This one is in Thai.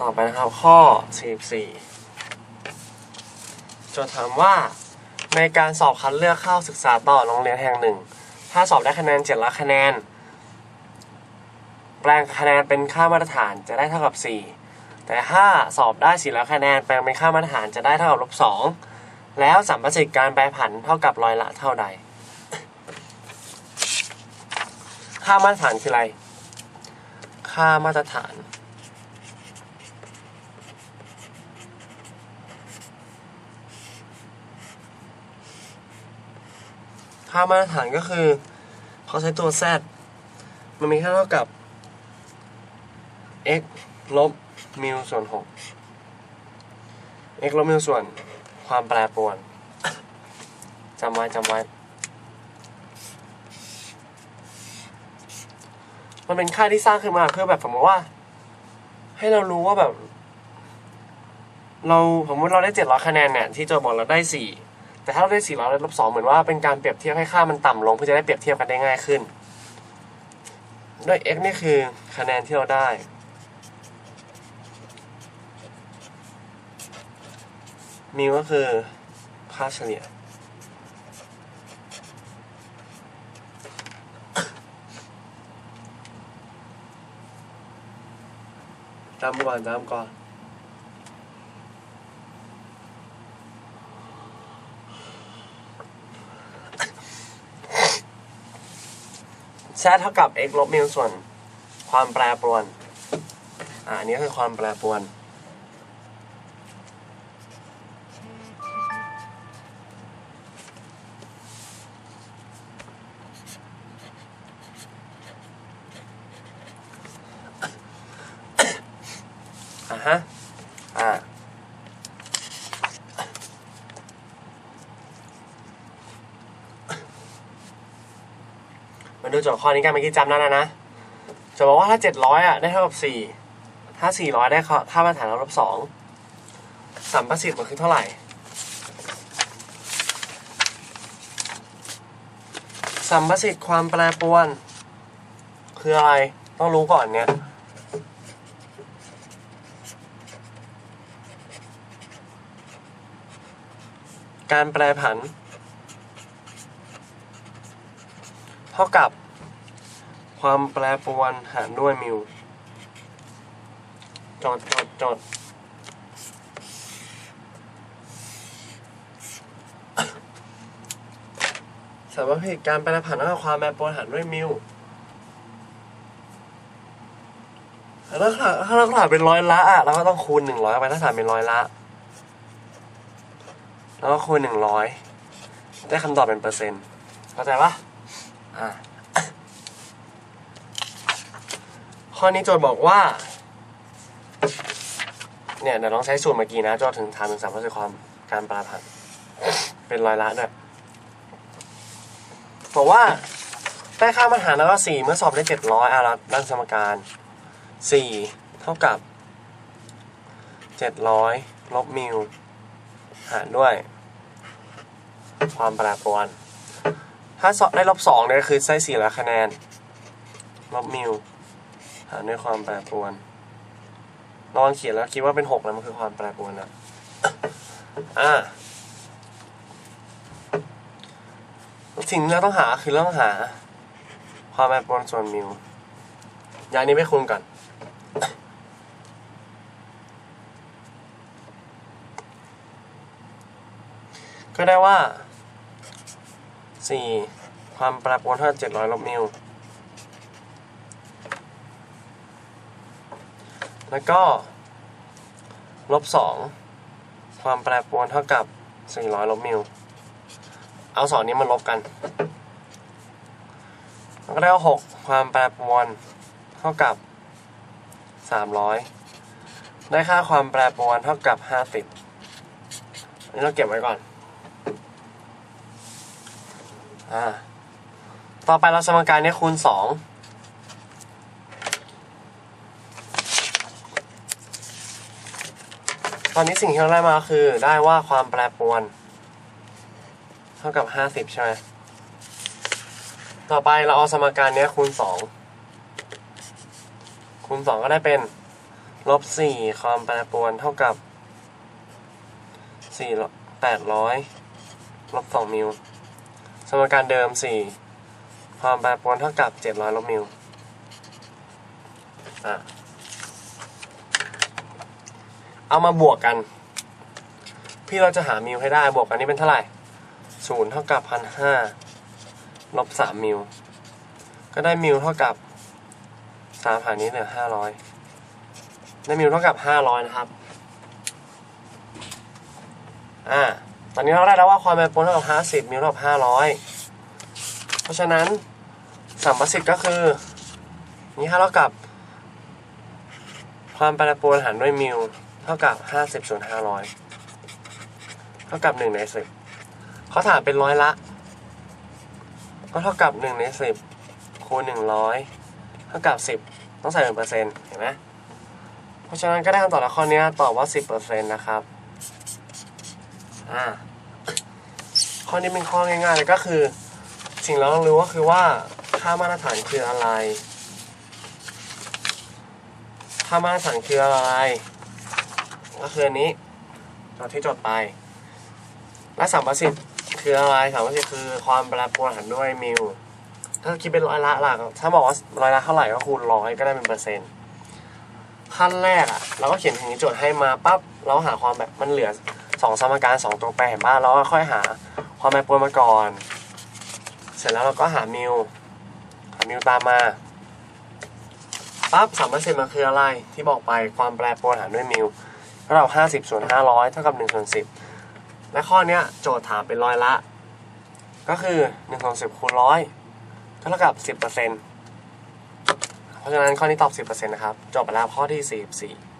ต่อไปนะครับ ข้อ 44โจทย์ถามว่า ในการสอบคัดเลือกเข้าศึกษาต่อโรงเรียนแห่งหนึ่ง ถ้าสอบได้คะแนน700คะแนน แปลงคะแนนเป็นค่ามาตรฐานจะได้เท่ากับ 4 แต่ถ้าสอบได้400คะแนนแปลงเป็นค่ามาตรฐานจะได้เท่ากับลบ2แล้วสัมประสิทธิ์การแปรผันเท่ากับร้อยละเท่าใด ค่ามาตรฐานคืออะไร ค่ามาตรฐาน ค่ามาตรฐานก็คือเขาใช้ตัว z มันมีค่าเท่ากับ x ลบมิวส่วน 6 x ลบมิวส่วนความแปรปรวนจำไว้จำไว้ มันเป็นค่าที่สร้างขึ้นมาเพื่อแบบสมมติว่า ให้เรารู้ว่าแบบ เราสมมติเราได้เจ็ดร้อยคะแนนเนี่ยที่โจทย์บอกเราได้สี่ แต่ถ้าเราได้สี่ร้อยลบสองเหมือนว่าเป็นการเปรียบเทียบให้ค่ามันต่ำลงเพื่อจะได้เปรียบเทียบกันได้ง่ายขึ้น ด้วย x นี่คือคะแนนที่เราได้ มิวก็คือค่าเฉลี่ยจำก่อนจำก่อน แซเท่ากับ x ลบมิวส่วนความแปรปรวน อ่าอันนี้คือความแปรปรวน อ่าฮะ อ่า มาดูโจทย์ข้อนี้กันเมื่อกี้จำได้แล้วนะจะบอกว่าถ้าเจ็ดร้อยอะได้เท่ากับสี่ถ้าสี่ร้อยได้ค่าค่ามาตรฐานลบสองสัมประสิทธิ์มันคือเท่าไหร่ สัมประสิทธิ์ความแปรปรวน คืออะไรต้องรู้ก่อนเนี่ยการแปรผัน เท่ากับ ความแปรปรวนหารด้วยมิวจดจดจดสมมติการแปรผันเท่ากับความแปรปรวนหารด้วยมิวถ้าขาถ้าเราขาดเป็นร้อยละอะเราก็ต้องคูณหนึ่งร้อยไปถ้าฐานเป็นร้อยละ แล้วก็คูณหนึ่งร้อยได้คำตอบเป็นเปอร์เซ็นต์เข้าใจปะอ่า ข้อนี้โจทย์บอกว่า เนี่ยเดี๋ยวลองใช้สูตรเมื่อกี้นะโจทย์ถึงถามถึงสามประสิความการปราผันเป็นร้อยละด้วยบอกว่าได้ค่ามาตรฐานแล้วก็สี่เมื่อสอบได้เจ็ดร้อยอะเราด้านสมการสี่เท่ากับเจ็ดร้อยลบมิวหารด้วย ความแปรปรวน ถ้าสอบได้ลบสองเนี่ยคือได้สี่ล้วคะแนนลบมิว หารด้วยความแปรปรวนลองเขียนแล้วคิดว่าเป็นหกแล้วมันคือความแปรปรวนนะอ่าสิ่งที่เราต้องหาคือเราต้องหา ความแปรปรวนส่วนมิวอย่างนี้ไม่คูณก่อนก็ได้ว่าสี่ความแปรปรวนเท่าเจ็ดร้อยลบมิว แล้วก็ลบ 2 ความแปรปรวนเท่ากับ 400ลบมิลเอาสองนี้มาลบกันแล้วก็ได้หกความแปรปรวนเท่ากับ 300 ได้ค่าความแปรปรวนเท่ากับ 50อันนี้เราเก็บไว้ก่อนอ่าต่อไปเราสมการนี้คูณ 2 ตอนนี้สิ่งที่เราได้มาคือได้ว่าความแปรปรวน เท่ากับห้าสิบใช่ไหมต่อไปเราเอาสมการนี้คูณสองคูณสองก็ได้เป็นลบสี่ความแปรปรวนเท่ากับสี่แปดร้อยลบสองมิลสมการเดิมสี่ความแปรปรวนเท่ากับเจ็ดร้อยลบมิลอะ เอามาบวกกัน พี่เราจะหามิลให้ได้บวกกันนี่เป็นเท่าไหร่ศูนย์เท่ากับพันห้าลบสามมิลก็ได้มิลเท่ากับสามหารนี้เหลือห้าร้อยได้มิลเท่ากับห้าร้อยนะครับอ่าตอนนี้เราได้แล้วว่าความแปรปรวนเท่ากับห้าสิบมิลเท่ากับห้าร้อยเพราะฉะนั้นสัมประสิทธิ์ก็คือ นี่เท่ากับ ความแปรปรวนหารด้วยมิล เท่ากับห้าสิบส่วนห้าร้อยเท่ากับหนึ่งในสิบเขาถามเป็นร้อยละ ก็เท่ากับหนึ่งในสิบคูณหนึ่งร้อยเท่ากับสิบต้องใส่เป็นเปอร์เซ็นต์เห็นไหมเพราะฉะนั้นก็ได้คำตอบในข้อนี้ตอบว่าสิบเปอร์เซ็นต์นะครับอ่าข้อนี้เป็นข้อง่ายๆเลยก็คือ สิ่งเราต้องรู้ก็คือว่าค่ามาตรฐานคืออะไร ค่ามาตรฐานคืออะไร ก็คืออันนี้เราที่จดไปและสัมประสิทธิ์คืออะไรสัมประสิทธิ์คือความแปรปรวนหารด้วยมิลถ้าคิดเป็นร้อยละล่ะถ้าบอกว่าร้อยละเท่าไหร่ก็คูณร้อยก็ได้เป็นเปอร์เซ็นต์ขั้นแรกอะเราก็เขียนถึงนี้โจทย์ให้มาปั๊บเราหาความแบบมันเหลือสองสมการสองตัวแปรเห็นป่ะเราก็ค่อยหาความแปรปรวนมาก่อน เสร็จแล้วเราก็หามิลหามิลตามมาปั๊บสามเปอร์เซ็นต์มันคืออะไรที่บอกไปความแปรปรวนหารด้วยมิล ถ้าเราห้าสิบส่วนห้าร้อยเท่ากับหนึ่งส่วนสิบและข้อนี้โจทย์ถามเป็นร้อยละ ก็คือหนึ่งส่วนสิบคูณร้อยก็เท่ากับสิบเปอร์เซ็นต์เพราะฉะนั้นข้อนี้ตอบสิบเปอร์เซ็นต์นะครับ จบไปแล้วข้อที่สี่สี่